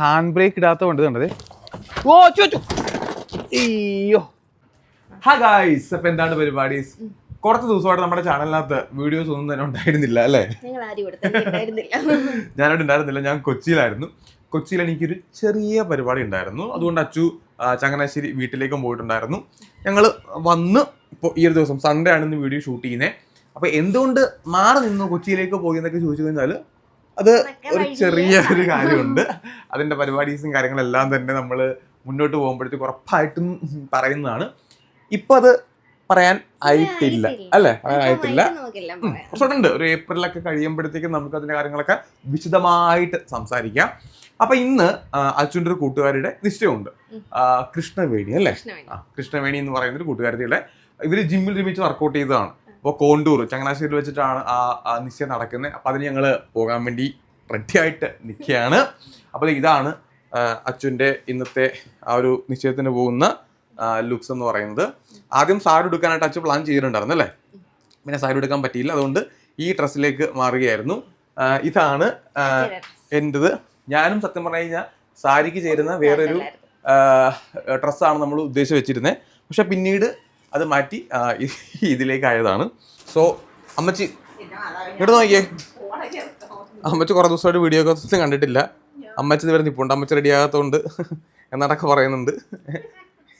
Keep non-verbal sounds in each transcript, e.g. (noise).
Hand brake ഇടാത്ത കൊണ്ട് കണ്ടത്. ഓ ചോ ചോ. അയ്യോ. ഹാ ഗായ്സ് അപ്പൊ എന്താണ് പരിപാടി? കുറച്ച് ദിവസമായിട്ട് നമ്മുടെ ചാനലിനകത്ത് വീഡിയോസ് ഒന്നും തന്നെ ഉണ്ടായിരുന്നില്ല അല്ലേ? ഞാനവിടെ (laughs) ഉണ്ടായിരുന്നില്ല. ഞാൻ കൊച്ചിയിലായിരുന്നു. കൊച്ചിയിൽ എനിക്കൊരു ചെറിയ പരിപാടി ഉണ്ടായിരുന്നു. അതുകൊണ്ട് അച്ചു ചങ്ങനാശ്ശേരി വീട്ടിലേക്കും പോയിട്ടുണ്ടായിരുന്നു. ഞങ്ങൾ വന്ന് ഇപ്പോൾ ഈ ഒരു ദിവസം സൺഡേ ആണ് ഇന്ന് വീഡിയോ ഷൂട്ട് ചെയ്യുന്നത് അപ്പോൾ എന്തുകൊണ്ട് മാറി നിന്നു കൊച്ചിയിലേക്ക് പോയി എന്നൊക്കെ ചോദിച്ചു കഴിഞ്ഞാൽ അത് ഒരു ചെറിയ ഒരു കാര്യമുണ്ട്. അതിന്റെ പരിപാടീസും കാര്യങ്ങളെല്ലാം തന്നെ നമ്മൾ മുന്നോട്ട് പോകുമ്പോഴത്തേക്ക് ഉറപ്പായിട്ടും പറയുന്നതാണ്. ഇപ്പൊ അത് പറയാൻ ആയിട്ടില്ല. അല്ലെ? ആയിട്ടില്ല. കുറച്ചുണ്ട് ഒരു ഏപ്രിലൊക്കെ കഴിയുമ്പോഴത്തേക്കും നമുക്ക് അതിന്റെ കാര്യങ്ങളൊക്കെ വിശദമായിട്ട് സംസാരിക്കാം. അപ്പൊ ഇന്ന് അച്ഛന്റെ ഒരു കൂട്ടുകാരുടെ നിശ്ചയമുണ്ട്. കൃഷ്ണവേണി അല്ലേ? കൃഷ്ണവേണി. എന്ന് പറയുന്ന ഒരു കൂട്ടുകാരിയുടെ ഇവർ ജിമ്മിൽ ഒരുമിച്ച് വർക്കൗട്ട് ചെയ്തതാണ്. അപ്പോൾ കോണ്ടൂർ ചങ്ങനാശ്ശേരിയിൽ വെച്ചിട്ടാണ് ആ ആ നിശ്ചയം നടക്കുന്നത് അപ്പോൾ അതിന് ഞങ്ങൾ പോകാൻ വേണ്ടി റെഡി ആയിട്ട് നിൽക്കുകയാണ്. അപ്പോൾ ഇതാണ് അച്ഛന്റെ ഇന്നത്തെ ആ ഒരു നിശ്ചയത്തിന് പോകുന്ന ലുക്സ് എന്ന് പറയുന്നത്. ആദ്യം സാരി എടുക്കാനായിട്ട് അച്ഛൻ പ്ലാൻ ചെയ്തിട്ടുണ്ടായിരുന്നു അല്ലേ? പിന്നെ സാരി എടുക്കാൻ പറ്റിയില്ല. അതുകൊണ്ട് ഈ ഡ്രസ്സിലേക്ക് മാറുകയായിരുന്നു. ഇതാണ് എന്റെത് ഞാനും സത്യം പറഞ്ഞു കഴിഞ്ഞാൽ സാരിക്ക് ചേരുന്ന വേറൊരു ഡ്രസ്സാണ് നമ്മൾ ഉദ്ദേശിച്ച് വെച്ചിരുന്നത് പക്ഷെ പിന്നീട് അത് മാറ്റി ഇതിലേക്ക് ആയതാണ് സോ അമ്മച്ചി ഇങ്ങോട്ട് നോക്കിയേ. അമ്മച്ചി കുറേ ദിവസമായിട്ട് വീഡിയോ ഒക്കെ കണ്ടിട്ടില്ല. അമ്മച്ചി ഇതുവരെ നിപ്പുണ്ട്. അമ്മച്ചി റെഡി ആകാത്തതുകൊണ്ട് എന്നാടൊക്കെ പറയുന്നുണ്ട്.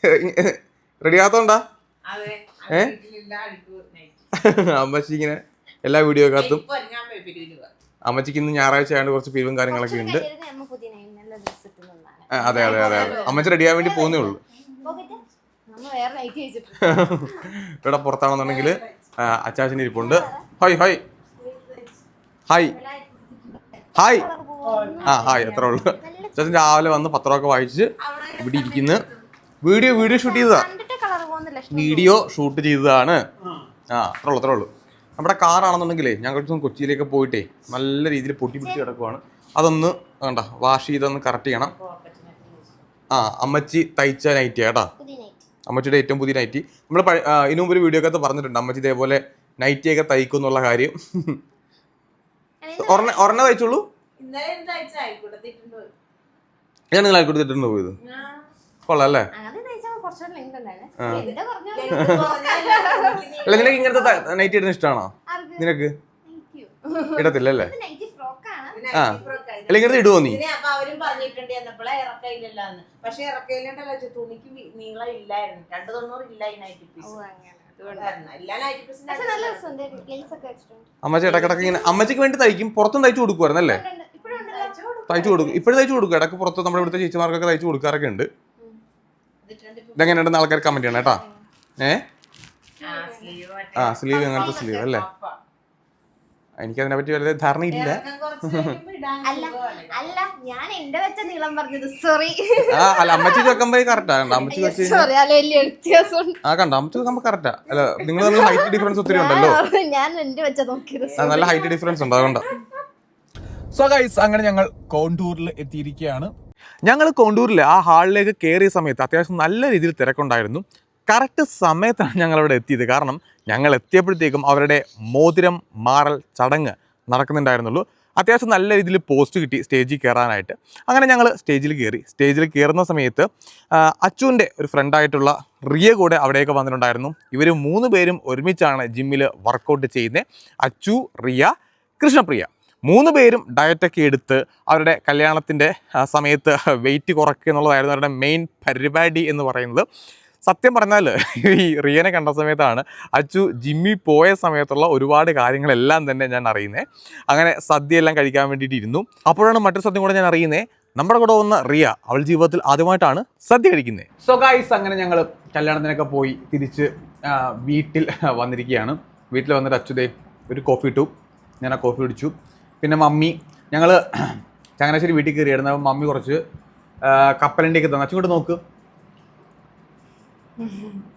(laughs) റെഡി ആകാത്തോണ്ടാ? അതെ ഏ? അമ്മച്ചി ഇങ്ങനെ എല്ലാ വീഡിയോ കാത്തും അമ്മച്ചിക്ക് ഇന്ന് ഞായറാഴ്ച ആയതുകൊണ്ട് കുറച്ച് പിരിവും കാര്യങ്ങളൊക്കെ ഉണ്ട്. അതെ അതെ അതെ അതെ. അമ്മച്ചി റെഡി ആവാൻ വേണ്ടി പോകുന്നേ ഉള്ളൂ. ഇവിടെ പുറത്താണെന്നുണ്ടെങ്കിൽ അച്ചാച്ചൻ ഇരിപ്പുണ്ട്. ഹൈ ഹൈ ഹായ് ഹായ് ആ ഹായ് എത്ര ഉള്ളു. അച്ചാച്ചൻ രാവിലെ വന്ന് പത്രമൊക്കെ വായിച്ച് ഇവിടെ ഇരിക്കുന്നു. വീഡിയോ വീഡിയോ ഷൂട്ട് ചെയ്തതാ. വീഡിയോ ഷൂട്ട് ചെയ്തതാണ്. ആ അത്ര ഉള്ളു അത്ര ഉള്ളു. നമ്മുടെ കാറാണെന്നുണ്ടെങ്കിലേ ഞങ്ങൾ കൊച്ചിയിലേക്ക് പോയിട്ടേ നല്ല രീതിയിൽ പൊട്ടി പിടിച്ച് കിടക്കുവാണ്. അതൊന്ന് വേണ്ട വാഷ് ചെയ്തൊന്ന് കറക്റ്റ് ചെയ്യണം. ആ അമ്മച്ചി തയ്ച്ച നൈറ്റ് കേട്ടാ. അമ്മച്ചിയുടെ ഏറ്റവും പുതിയ നൈറ്റി. നമ്മൾ ഇതിനു മുമ്പ് ഒരു വീഡിയോ ഒക്കെ പറഞ്ഞിട്ടുണ്ട്. അമ്മച്ചി ഇതേപോലെ നൈറ്റിയൊക്കെ തയ്ക്കും എന്നുള്ള കാര്യം. ഒരെണ്ണ ഒരെണ്ണ തയ്ച്ചുള്ളൂ. ഞാൻ നിങ്ങൾ ആയിക്കോട്ടെ പോയത്. കൊള്ളാം അല്ലേ? അല്ല നിനക്ക് ഇങ്ങനത്തെ നൈറ്റി ഇടുന്ന ഇഷ്ടമാണോ നിനക്ക്? ഇടത്തില്ല അല്ലേ ഇത് നൈറ്റി ഫ്രോക്കാണ് ഇതിനെ ആ. ഇപ്പുറം അല്ല ഇങ്ങനത്തെ ഇടുവോ നീ? അപ്പൊ അവരും പറഞ്ഞിട്ടുണ്ട് എന്നപ്പോഴേ ഇറക്കയില്ലെന്ന് പക്ഷെ ഇറക്കയിലുണ്ടല്ലോ ചെ- തുണിക്ക് നീളം ഇല്ലായിരുന്നു. രണ്ട് തൊണ്ണൂറ് ഇല്ല ഈ നൈറ്റി പീസ് അമ്മച്ചി ഇടക്കിടക്ക് ഇങ്ങനെ അമ്മച്ചിക്ക് വേണ്ടി തയ്ക്കും. പുറത്തും തയ്ച്ചു കൊടുക്കുമായിരുന്നു അല്ലേ ഉണ്ട്, ഉണ്ട്. തയ്ച്ചു കൊടുക്കും. ഇപ്പോഴും തയ്ച്ചു കൊടുക്കും. ഇടയ്ക്ക് പുറത്ത് നമ്മുടെ ഇവിടുത്തെ ചേച്ചിമാർക്കൊക്കെ തയ്ച്ചു കൊടുക്കാറൊക്കെ ഉണ്ട്. ഇതെങ്ങനെയുണ്ടെന്ന് ആൾക്കാർ കമന്റ് ചെയ്യണം കേട്ടാ. ഏ? ആ സ്ലീവ് അങ്ങനത്തെ സ്ലീവ് അല്ലേ? എനിക്കതിനെ പറ്റി വലിയ ധാരണയില്ല അല്ല അല്ല ഞാൻ എന്റെ വെച്ച നീളം പറഞ്ഞത് സോറി ആ അല്ല അമ്മച്ചി വെക്കുമ്പോ കറക്റ്റാ കണ്ട? അമ്മച്ചി വെച്ച് സോറി അല്ല വലിയ ആ കണ്ട? അമ്മച്ചി വെക്കുമ്പോ കറക്റ്റാ അല്ല നിങ്ങൾ തമ്മിൽ ഹൈറ്റ് ഡിഫറൻസ് ഒത്തിരി ഉണ്ടല്ലോ. ഞാൻ എന്റെ വെച്ച നോക്കിയത് നല്ല ഹൈറ്റ് ഡിഫറൻസ് ഉണ്ട് അതുകൊണ്ടാ. സോ ഗൈസ് അങ്ങനെ ഞങ്ങൾ കോണ്ടൂരിൽ എത്തിയിരിക്കുകയാണ്. ഞങ്ങൾ കോണ്ടൂരിൽ ആ ഹാളിലേക്ക് കയറിയ സമയത്ത് അത്യാവശ്യം നല്ല രീതിയിൽ തിരക്കുണ്ടായിരുന്നു. കറക്റ്റ് സമയത്താണ് ഞങ്ങൾ അവിടെ എത്തിയത്. കാരണം ഞങ്ങൾ എത്തിയപ്പോഴത്തേക്കും അവരുടെ മോതിരം മാറൽ ചടങ്ങ് നടക്കുന്നുണ്ടായിരുന്നുള്ളൂ. അത്യാവശ്യം നല്ല രീതിയിൽ പോസ്റ്റ് കിട്ടി സ്റ്റേജിൽ കയറാനായിട്ട്. അങ്ങനെ ഞങ്ങൾ സ്റ്റേജിൽ കയറി. സ്റ്റേജിൽ കയറുന്ന സമയത്ത് അച്ചുവിന്റെ ഒരു ഫ്രണ്ടായിട്ടുള്ള റിയ കൂടെ അവിടെയൊക്കെ വന്നിട്ടുണ്ടായിരുന്നു. ഇവർ മൂന്ന് പേരും ഒരുമിച്ചാണ് ജിമ്മിൽ വർക്കൗട്ട് ചെയ്യുന്നത്. അച്ചു റിയ കൃഷ്ണപ്രിയ. മൂന്ന് പേരും ഡയറ്റൊക്കെ എടുത്ത് അവരുടെ കല്യാണത്തിന്റെ സമയത്ത് വെയിറ്റ് കുറയ്ക്കുക എന്നുള്ളതായിരുന്നു അവരുടെ മെയിൻ പരിപാടി എന്ന് പറയുന്നത്. സത്യം പറഞ്ഞാൽ ഈ റിയനെ കണ്ട സമയത്താണ് അച്ചു ജിമ്മി പോയ സമയത്തുള്ള ഒരുപാട് കാര്യങ്ങളെല്ലാം തന്നെ ഞാൻ അറിയുന്നത് അങ്ങനെ സദ്യയെല്ലാം കഴിക്കാൻ വേണ്ടിയിട്ട് ഇരുന്നു അപ്പോഴാണ് മറ്റൊരു സത്യം കൂടെ ഞാൻ അറിയുന്നത് നമ്മുടെ കൂടെ വന്ന റിയ അവൾ ജീവിതത്തിൽ ആദ്യമായിട്ടാണ് സദ്യ കഴിക്കുന്നത് സോ ഗൈസ് അങ്ങനെ ഞങ്ങൾ കല്യാണത്തിനൊക്കെ പോയി തിരിച്ച് വീട്ടിൽ വന്നിരിക്കുകയാണ്. വീട്ടിൽ വന്നിട്ട് അച്ചുദേ ഒരു കോഫി ഇട്ടു. ഞാൻ ആ കോഫി കുടിച്ചു. പിന്നെ മമ്മി ഞങ്ങൾ ചങ്ങനാശ്ശേരി വീട്ടിൽ കയറിയായിരുന്നു. മമ്മി കുറച്ച് കപ്പലണ്ടിയൊക്കെ തന്നെ. അച്ഛൻ നോക്ക്.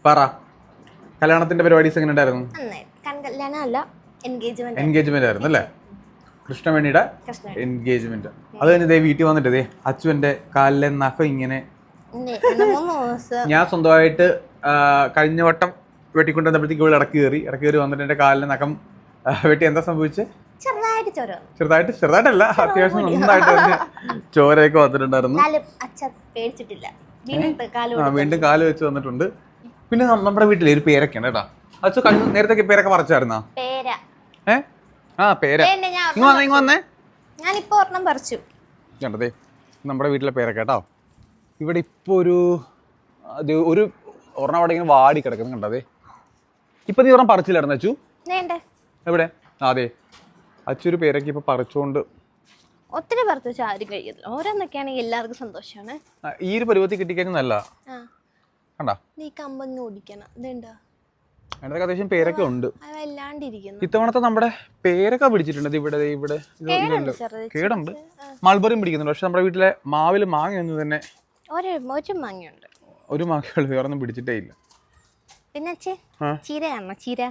പറ. കല്യാണത്തിന്റെ പരിപാടീസ് എങ്ങനെ ഉണ്ടായിരുന്നു? നന്നായി. കല്യാണം അല്ല എൻഗേജ്മെന്റ് എൻഗേജ്മെന്റ് ആയിരുന്നു അല്ലേ? കൃഷ്ണവേണിയുടെ എൻഗേജ്മെന്റ് അത് കഴിഞ്ഞ് ദേ വീട്ടിൽ വന്നിട്ട് ദേ അച്ചുവിന്റെ കാലിലെ നഖം ഇങ്ങനെ ഞാൻ സ്വന്തമായിട്ട് കഴിഞ്ഞ വട്ടം വെട്ടിക്കൊണ്ടുവന്നപ്പോഴത്തേക്ക് ഇവിടെ ഇടയ്ക്ക് കയറി. ഇടയ്ക്ക് കയറി വന്നിട്ട് എന്റെ കാലിലെ നഖം വെട്ടി എന്താ സംഭവിച്ചത് ചെറുതായിട്ട് ചെറുതായിട്ടല്ല അത്യാവശ്യം നന്നായിട്ട് തന്നെ ചോരയൊക്കെ വന്നിട്ടുണ്ടായിരുന്നു. പേടിച്ചിട്ടില്ല. ആ വീണ്ടും കാൽ വെച്ച് വന്നിട്ടുണ്ട് പിന്നെ നമ്മ- നമ്മുടെ വീട്ടിൽ ഒരു പേരൊക്കെയാണ് കേട്ടോ. അച്ഛൻ കഴിഞ്ഞ നേരത്തെ പേരൊക്കെ പറിച്ചായിരുന്നാ ഏ? ആ പേര. ഇങ്ങ് വന്നേ ഇങ്ങ് വന്നേ. ഞാനിപ്പോ ഒരെണ്ണം പറിച്ചു. കണ്ടതേ നമ്മുടെ വീട്ടിലെ പേരൊക്കെ കേട്ടോ. ഇവിടെ ഇപ്പോ ഒരു അത് ഒരു ഒരെണ്ണം അവിടെ ഇങ്ങനെ വാടി കിടക്കുന്നു കണ്ടതേ ഇപ്പൊ നീ ഒരെണ്ണം പറിച്ചില്ലായിരുന്നു അച്ചു? എവിടെ? ആ, അതെ അച്ചു ഒരു പേരൊക്കെ ഇപ്പൊ പറിച്ചുകൊണ്ട് ഒത്തിരി പേർക്ക് വെച്ചാൽ ആരും കഴിക്കത്തില്ല. ഓരോന്നൊക്കെയാണെങ്കിൽ എല്ലാവർക്കും സന്തോഷമാണ് ഈ ഒരു പരുവത്തിൽ കിട്ടിക്കഴിഞ്ഞാൽ നല്ല. കണ്ടാ? നീ കമ്പങ്ങ് ഓടിക്കണം. ഇതുണ്ടോ? അതിനകത്ത് അത്യാവശ്യം പേരൊക്കെ ഉണ്ട്. ഇത്തവണത്തെ നമ്മുടെ പേരൊക്കെ പിടിച്ചിട്ടുണ്ട്. ഇവിടെ ഇവിടെ കേടുണ്ട് മൾബറിയും പിടിക്കുന്നുണ്ട്. പക്ഷെ നമ്മുടെ വീട്ടിലെ മാവിൽ മാങ്ങ ഒന്നും തന്നെ ഒരു ഒരു മാങ്ങയുണ്ട്. ഒരു മാങ്ങകൾ വേറൊന്നും പിടിച്ചിട്ടേ ഇല്ല. പിന്നെ ചീര ചീര.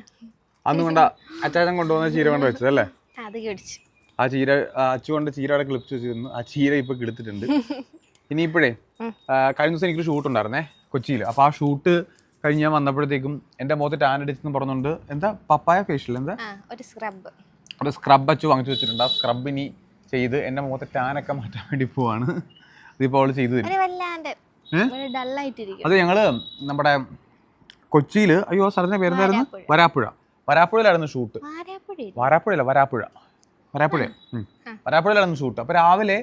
അന്ന് കൊണ്ട അച്ചാച്ചൻ കൊണ്ടുവന്ന ചീര കൊണ്ട് വെച്ചതല്ലേ? അത് കടിച്ചു ആ ചീര അച്ചുകൊണ്ട് അച്ചു കൊണ്ട് ചീര അവിടെ ക്ലിപ്സ് വെച്ചിരുന്നു ആ ചീര ഇപ്പൊ കിടത്തിട്ടുണ്ട്. (laughs) ഇനിയിപ്പോഴേ ഇപ്പോഴേ കഴിഞ്ഞ ദിവസം എനിക്കൊരു ഷൂട്ട് ഉണ്ടായിരുന്നേ കൊച്ചിയിൽ. അപ്പൊ ആ ഷൂട്ട് കഴിഞ്ഞ് ഞാൻ വന്നപ്പോഴത്തേക്കും എന്റെ മുഖത്ത് ടാൻ അടിച്ചെന്ന് പറഞ്ഞുകൊണ്ട് എന്താ പപ്പായ ഫേഷ്യൽ എന്താ? ഒരു സ്ക്രബ് ഒരു സ്ക്രബ് അച്ചു വാങ്ങിച്ചു വെച്ചിട്ടുണ്ട്. ആ സ്ക്രബ് ഇനി ചെയ്ത് എന്റെ മുഖത്തെ ഒക്കെ മാറ്റാൻ വേണ്ടി പോവാണ്. ഇതിപ്പോൾ അവൾ ചെയ്തു അത് ഞങ്ങൾ നമ്മുടെ കൊച്ചിയിൽ അയ്യോ സ്ഥലത്തിന്റെ പേരെന്തായിരുന്നു? വരാപ്പുഴ. വരാപ്പുഴയിലായിരുന്നു ഷൂട്ട് വരാപ്പുഴയല്ല വരാപ്പുഴ. വരാപ്പുഴ. വരാപ്പുഴയിലാണ് ഷൂട്ട്. അപ്പോൾ രാവിലെ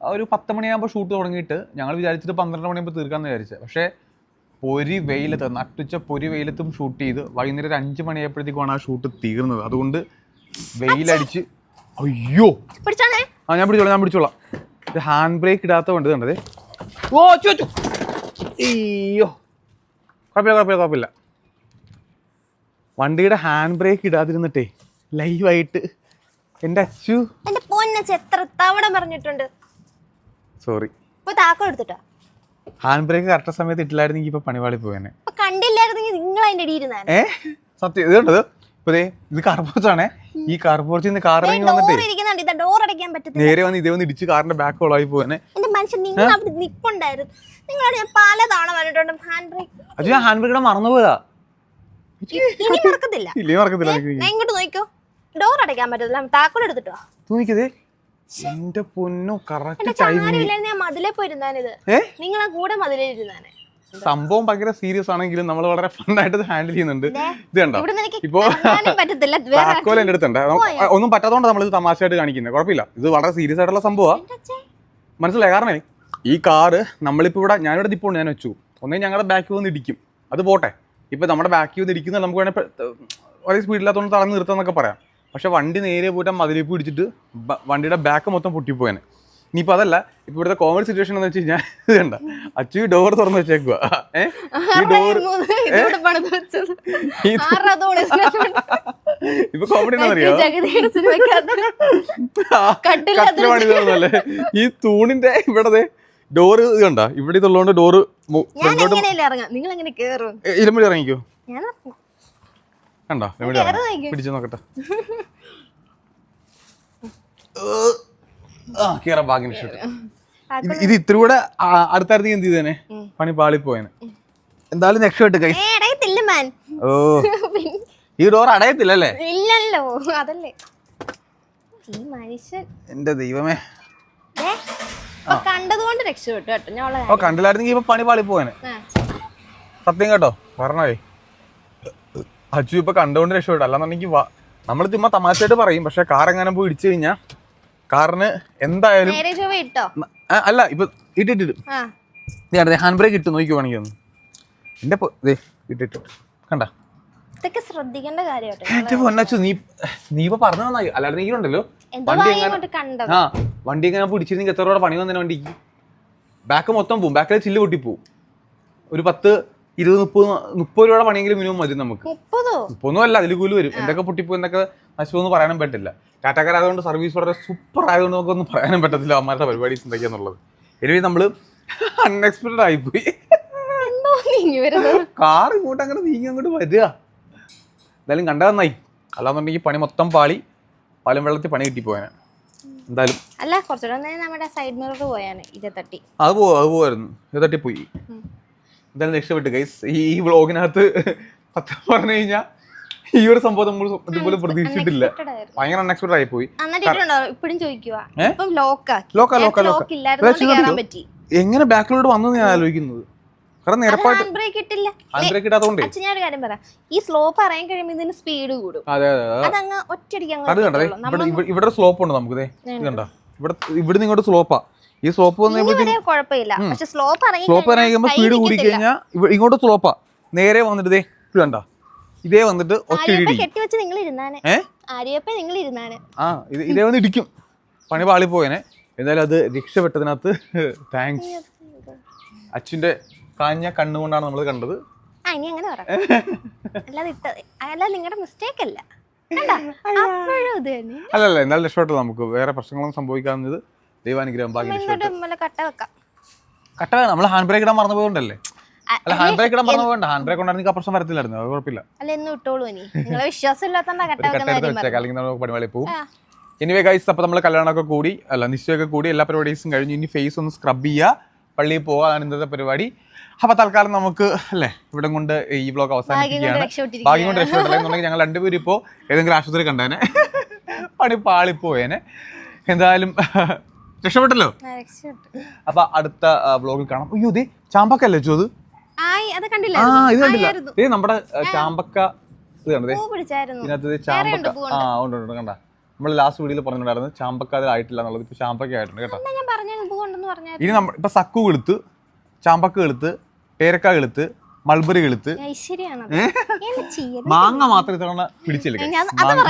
ഒരു പത്ത് മണിയാകുമ്പോൾ ഷൂട്ട് തുടങ്ങിയിട്ട് ഞങ്ങൾ വിചാരിച്ചിട്ട് പന്ത്രണ്ട് മണിയാകുമ്പോൾ തീർക്കാമെന്ന് വിചാരിച്ചത് പക്ഷേ പൊരി വെയിലത്ത് നട്ടുച്ച പൊരി വെയിലത്തും ഷൂട്ട് ചെയ്ത് വൈകുന്നേരം ഒരു അഞ്ച് മണിയായപ്പോഴത്തേക്കുമാണ് ആ ഷൂട്ട് തീർന്നത്. അതുകൊണ്ട് വെയിലടിച്ച് അയ്യോ! ആ ഞാൻ പിടിച്ചോളാം ഞാൻ പിടിച്ചോളാം. ഇത് ഹാൻഡ് ബ്രേക്ക് ഇടാത്ത കൊണ്ട് കണ്ടതേ. ഓ അച്ചു അയ്യോ. കുഴപ്പമില്ല കുഴപ്പമില്ല കുഴപ്പമില്ല. വണ്ടിയുടെ ഹാൻഡ് ബ്രേക്ക് ഇടാതിരുന്നിട്ടേ ലൈവായിട്ട് എന്റെ അച്ചു എന്റെ പൊന്നച്ച് എത്ര തവണ പറഞ്ഞിട്ടുണ്ട്? സോറി ഇപ്പൊ താക്കോൽ എടുത്തിട്ടോ? ഹാൻഡ് ബ്രേക്ക് കറക്റ്റ് സമയത്ത് ഇട്ടില്ലായിരുന്നെങ്കിൽ ഇപ്പൊ പണിപാളി പോയേനെ. ഇപ്പൊ കണ്ടില്ലായിരുന്നെങ്കിൽ നിങ്ങൾ അതിന്റെ ഏ? സത്യം. ഇത് കണ്ടത് ഇത്? കാർപോർച്ചാണേ ഈ കാർപോർച്ചിൽ നിന്ന് കാർ ഇറങ്ങി ഡോർ വന്നിട്ടേ. ഇരിക്കുന്നുണ്ട്. ഇതാ ഡോർ അടയ്ക്കാൻ പറ്റത്തില്ല. നേരെ വന്ന് ഇതേ വന്ന് ഇടിച്ച് കാറിന്റെ ബാക്ക് ഓളായി പോയേനെ. എന്റെ മനുഷ്യൻ നിങ്ങൾ അവിടെ നിൽപ്പുണ്ടായിരുന്നു നിങ്ങളോട് ഞാൻ പലതവണ പറഞ്ഞിട്ടുണ്ട് ഹാൻഡ് ബ്രേക്ക് ഞാൻ ഹാൻഡ് ബ്രേക്ക് മറന്നുപോയതാ. ഇനി മറക്കത്തില്ല. ഇല്ലേ മറക്കത്തില്ല ഇങ്ങോട്ട് ഡോർ അടയ്ക്കാൻ പറ്റത്തില്ല. താക്കോൽ എടുത്തിട്ടോ തൂക്കിതേ എന്റെ പൊന്നോ കറക്റ്റ് ചാരില്ലായിരുന്നു ഞാൻ മതിലേ പോയിരുന്നാനിത് നിങ്ങൾ ആ കൂടെ മതിലേ ഇരുന്നാനെ. സംഭവം ഭയങ്കര സീരിയസ് ആണെങ്കിലും നമ്മൾ വളരെ ഫണ്ടായിട്ട് ഹാൻഡിൽ ചെയ്യുന്നുണ്ട്. ഇത് കണ്ടോ? ഇപ്പോ താക്കോൽ എന്റെ അടുത്തുണ്ട്. ഒന്നും പറ്റാത്തതുകൊണ്ട് നമ്മൾ ഇത് തമാശയായിട്ട് കാണിക്കുന്നത് കുഴപ്പമില്ല. ഇത് വളരെ സീരിയസ് ആയിട്ടുള്ള സംഭവമാണ് മനസ്സിലായി? കാരണം ഈ കാറ് നമ്മളിപ്പോ ഇവിടെ ഞാനിവിടെ ഇപ്പോൾ ഞാൻ വെച്ചു. ഒന്നേ ഞങ്ങളുടെ ബാക്കിൽ വന്ന് ഇടിക്കും. അത് പോട്ടെ. ഇപ്പൊ നമ്മുടെ ബാക്കിൽ വന്ന് ഇടിക്കുന്നത് നമുക്ക് വേണമെങ്കിൽ ഒരേ സ്പീഡില്ലാത്തതുകൊണ്ട് തളർന്ന് നിർത്താന്നൊക്കെ പറയാം. പക്ഷെ വണ്ടി നേരെ പോയിട്ട് മതിലിൽ മതിലേക്ക് പിടിച്ചിട്ട് വണ്ടിയുടെ ബാക്ക് മൊത്തം പൊട്ടിപ്പോയാണ് ഇനിയിപ്പോൾ അതല്ല ഇപ്പൊ ഇവിടുത്തെ കോമഡി സിറ്റുവേഷൻ എന്ന് വെച്ച് കഴിഞ്ഞാൽ ഇത് അച്ചു ഈ ഡോർ തുറന്ന് വെച്ചേക്കുക ഈ ഡോർ ഇപ്പൊ കോമഡി കട്ടിലിനകത്ത് കട്ടിൽ പണിതല്ലേ ഈ തൂണിന്റെ ഇവിടെ ഡോറ് കണ്ട? ഇവിടെ ഇതുള്ളതുകൊണ്ട് ഡോറ് എങ്ങനെയല്ലേ ഇറങ്ങാം? നിങ്ങൾ എങ്ങനെ ഇറങ്ങിക്കോ. കണ്ടോ. പിടിച്ചു നോക്കട്ടെ. ഭാഗ്യം ഇത് ഇത്ര ഇത്തിരി കൂടെ അടുത്തായിരുന്നു എന്ത് ചെയ്തേനെ? പണി പാളിപ്പോയനെ. എന്തായാലും രക്ഷപ്പെട്ട് കൈ അടയത്തില്ല ഓ. (laughs) ഈ ഡോർ അടയത്തില്ലല്ലേ ഇല്ലല്ലോ അതല്ലേ. ഈ മനുഷ്യൻ. എന്റെ ദൈവമേ. കണ്ടതുകൊണ്ട് രക്ഷപ്പെട്ടു കേട്ടോ. ഞാൻ കണ്ടില്ലായിരുന്നെങ്കിൽ ഇപ്പൊ പണി പാളിപ്പോയനെ. സത്യം കേട്ടോ? പറഞ്ഞേ അച്ചു ഇപ്പൊ കണ്ടുകൊണ്ട് രക്ഷപ്പെട്ടു. അല്ലാന്നുണ്ടെങ്കിൽ നമ്മൾ ചുമ്മാ തമാശയായിട്ട് പറയും. പക്ഷെ കാർ എങ്ങനെ പോയി ഇടിച്ചു കഴിഞ്ഞാൽ കാറിന് എന്തായാലും അല്ല ഇപ്പൊ ഇട്ടിട്ടിട്ട് ഹാൻഡ് ബ്രേക്ക് ഇട്ട്. നോക്കി വേണമെങ്കിൽ ഒന്ന്. എന്റെ ഇട്ടിട്ട് കണ്ട? ഇതൊക്കെ ശ്രദ്ധിക്കേണ്ട കാര്യം എന്റെ പൊന്നച്ചു നീ നീ ഇപ്പൊ പറഞ്ഞു നന്നായി അല്ലാതെ നീ വണ്ടി എങ്ങനെ ആ വണ്ടി എങ്ങനെ പിടിച്ചിരുന്നെങ്കിൽ എത്ര രൂപ പണി വന്നതിന് വണ്ടിക്ക്? ബാക്ക് മൊത്തം പോവും. ബാക്കിലെ ചില്ല് പൊട്ടിപ്പോവും. ഒരു പത്ത് ഇരുപത് മുപ്പത് മുപ്പത് രൂപയുടെ പണിയെങ്കിലും മിനിമം മതി നമുക്ക്. മുപ്പതോ? ഒന്നും അല്ല അതിൽ കൂലി വരും. എന്തൊക്കെ പൊട്ടിപ്പോ എന്തൊക്കെ നശിപ്പൊന്നും പറയാനും പറ്റില്ല. ടാറ്റാക്കാരായതുകൊണ്ട് സർവീസ് വളരെ സൂപ്പർ ആയതുകൊണ്ട് നമുക്കൊന്നും പറയാനും പറ്റത്തില്ല അമ്മമാരുടെ പരിപാടി എന്തൊക്കെയാന്നുള്ളത്. എനിവേ നമ്മൾ അൺഎക്സ്പെക്ടഡ് ആയിപ്പോയി. കാർ ഇങ്ങോട്ട് അങ്ങനെ നീങ്ങി അങ്ങോട്ട് വരിക. എന്തായാലും കണ്ടത് നന്നായി. അല്ലാന്നുണ്ടെങ്കിൽ പണി മൊത്തം പാളി. പാലും വെള്ളത്തിൽ പണി കിട്ടി പോയാൻ എന്തായാലും. അല്ല കുറച്ചുകൂടെ നമ്മുടെ സൈഡ് മിറർ പോയാണ് ഇത് തട്ടി അത് പോ അത് പോവായിരുന്നു. ഇത് തട്ടിപ്പോയി എന്തായാലും രക്ഷപ്പെട്ട് ഗൈസ് ഈ വ്ളോഗിനകത്ത് പത്രം പറഞ്ഞു കഴിഞ്ഞാൽ ഈ ഒരു സംഭവം നമ്മൾ ഇതുപോലെ പ്രതീക്ഷിച്ചിട്ടില്ല. ഭയങ്കര അൺഎക്സ്പെക്ടഡ് ആയി പോയി. എങ്ങനെ ബാക്കിലോട്ട് വന്നു ഞാൻ ആലോചിക്കുന്നത്. കാരണം നിരപ്പായിട്ട് ബ്രേക്ക് ഇട്ടില്ല. ഹാൻഡ് ഇടാത്തോണ്ടേ. അച്ഛൻ ഞാൻ ഒരു കാര്യം പറയാം. ഈ സ്ലോപ്പ് അറിയാൻ കഴിയുമ്പോൾ ഇതിന് സ്പീഡ് കൂടും. അതെ അതെ അതെ. അതങ്ങ് ഒറ്റയടിക്ക് അങ്ങ് അത് കണ്ടതേ ഇവിടെ ഇവിടെ- ഇവിടെ സ്ലോപ്പ് ഉണ്ട് നമുക്ക് ഇതേ ഇത് കണ്ട? ഇവിടെ ഇവിടുന്ന് ഇങ്ങോട്ട് സ്ലോപ്പാ ഈ സ്ലോപ്പ് സ്ലോപ്പ് ഇറങ്ങിക്കുമ്പോൾ സ്പീഡ് കൂടി കഴിഞ്ഞാൽ ഇങ്ങോട്ട് സ്ലോപ്പാ നേരെ വന്നിട്ട് ഇതേ ഇത് കണ്ട? ഇതേ വന്നിട്ട് ഒറ്റ ആ ഇത് ഇതേ വന്ന് ഇടിക്കും. പണി പാളി പോയേനെ എന്തായാലും അത് രക്ഷപ്പെട്ടതിനകത്ത് (laughs) താങ്ക്സ് അച്ഛന്റെ കാഞ്ഞ കണ്ണുകൊണ്ടാണ് നമ്മൾ കണ്ടത്. ഇനി അങ്ങനെ പറ. (laughs) അല്ലാതെ ഇട്ടത് അല്ലാതെ നിങ്ങളുടെ മിസ്റ്റേക്ക് അല്ല. അല്ലല്ല എന്നാലും രക്ഷപ്പെട്ടു നമുക്ക്. വേറെ പ്രശ്നങ്ങളൊന്നും സംഭവിക്കാവുന്നത് ദൈവാനുഗ്രഹം ഭാഗ്യം രക്ഷപ്പെട്ടു കട്ട വെക്കാം. കട്ട നമ്മൾ ഹാൻഡ് ബ്രേക്ക് ഇടാൻ മറന്നു പോകണ്ടല്ലേ? അ- അല്ല ഹാൻഡ് ബ്രേക്ക് ഇടാൻ മറന്നു പോകണ്ട. ഹാൻഡ് ബ്രേക്ക് ഉണ്ടായിരുന്നെങ്കിൽ ആ പ്രശ്നം വരത്തില്ലായിരുന്നു. അത് കുഴപ്പമില്ല. അല്ല എന്നും ഇട്ടോളൂ ഇനി. നിങ്ങളെ വിശ്വാസം ഇല്ലാത്തോണ്ടാ കട്ട ഒരു വെക്കുന്ന കട്ടെടുത്ത് കാര്യം വെച്ചേക്കാം. അല്ലെങ്കിൽ നമ്മൾ പണിവാളി പോകും ആ. എനിവേ ഗൈസ് അപ്പോൾ നമ്മൾ കല്യാണമൊക്കെ കൂടി അല്ല നിശ്ചയമൊക്കെ കൂടി എല്ലാ പരിപാടീസും കഴിഞ്ഞു ഇനി ഫേസ് ഒന്ന് സ്ക്രബ് ചെയ്യുക പള്ളിയിൽ പോകുക അതാണ് ഇന്നത്തെ പരിപാടി. അപ്പോൾ തൽക്കാലം നമുക്ക് അല്ലേ ഇവിടെ കൊണ്ട് ഈ വ്ലോഗ് അവസാനിപ്പിക്കുകയാണ്. രക്ഷപ്പെട്ടിരിക്കുകയാണ്. ഭാഗ്യം കൊണ്ട് രക്ഷപ്പെട്ടില്ല എന്നുണ്ടെങ്കിൽ ഞങ്ങൾ രണ്ടുപേരും ഇപ്പോൾ ഏതെങ്കിലും ആശുപത്രി കണ്ടേനെ. പണി പാളിപ്പോയേനെ. എന്തായാലും രക്ഷപ്പെട്ടല്ലോ? രക്ഷപ്പെട്ടു. അപ്പൊ അടുത്ത വ്ലോഗിൽ കാണാം. അയ്യോ ഇതേ ചാമ്പക്കല്ലേ ചോദ് അത്? കണ്ടില്ല. ആ ഇത് കണ്ടില്ല. ദേ നമ്മുടെ ചാമ്പക്ക ഇത് കണ്ടതേ ഇതിനകത്ത് ഇത് ചാമ്പക്ക. ആ ഉണ്ട് ഉണ്ട് കണ്ട? നമ്മൾ ലാസ്റ്റ് വീഡിയോയിൽ പറഞ്ഞിട്ടുണ്ടായിരുന്നു ചാമ്പക്ക അതിലായിട്ടില്ല എന്നുള്ളത്. ഇപ്പൊ ചാമ്പക്ക ആയിട്ടുണ്ട് കേട്ടോ. ഇനി നമ്മൾ ഇപ്പൊ സക്കു കെളുത്ത് ചാമ്പക്ക കെളുത്ത് പേരക്ക കെളുത്ത് മൾബറി കെളുത്ത് മാങ്ങ മാത്രം ഇത്തവണ പിടിച്ചില്ല? മാങ്ങ-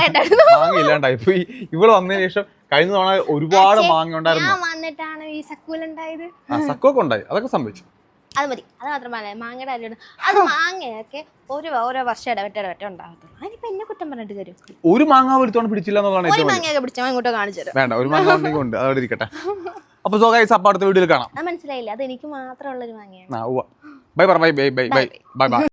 മാങ്ങ ഇല്ലാണ്ടായി. ഇപ്പൊ ഇവൾ വന്നതിന് ശേഷം കഴിഞ്ഞ തവണ ഒരുപാട് മാങ്ങ ഉണ്ടായിരുന്നു ഞാൻ വന്നിട്ടാണ് ഈ സക്കൂലുണ്ടായത് ആ സക്കൊക്കെ ഉണ്ടായി. അതൊക്കെ സംഭവിച്ചു. അത് മതി. അത് മാത്രമല്ല മാങ്ങയുടെ അരിയുണ്ട് അത് മാങ്ങയൊക്കെ ഒരു ഓരോ വർഷം ഇടവെട്ട ഇടവെട്ട ഉണ്ടാകത്തുള്ളൂ. അതിനിപ്പോ എന്നെ കുറ്റം പറഞ്ഞിട്ട് തരും ഒരു മാങ്ങ എടുത്തോണ്ട് പിടിച്ചില്ല എന്നുള്ളതാണ് ഒരു ഏറ്റവും വലിയ മാങ്ങയൊക്കെ പിടിച്ചാൽ ഇങ്ങോട്ട് കാണിച്ചു തരാം. വേണ്ട ഒരു മാങ്ങ ഉണ്ടെങ്കിൽ ഉണ്ട്. അതവിടെ ഇരിക്കട്ടെ. അപ്പൊ സോ ഗൈസ്. അപ്പൊ അടുത്ത വീഡിയോയിൽ കാണാം. അത് മനസ്സിലായില്ല. അത് എനിക്ക് മാത്രമുള്ള ഒരു മാങ്ങയാണ്. ആ ബൈ പറ. Bye bye bye. Bye. Bye bye.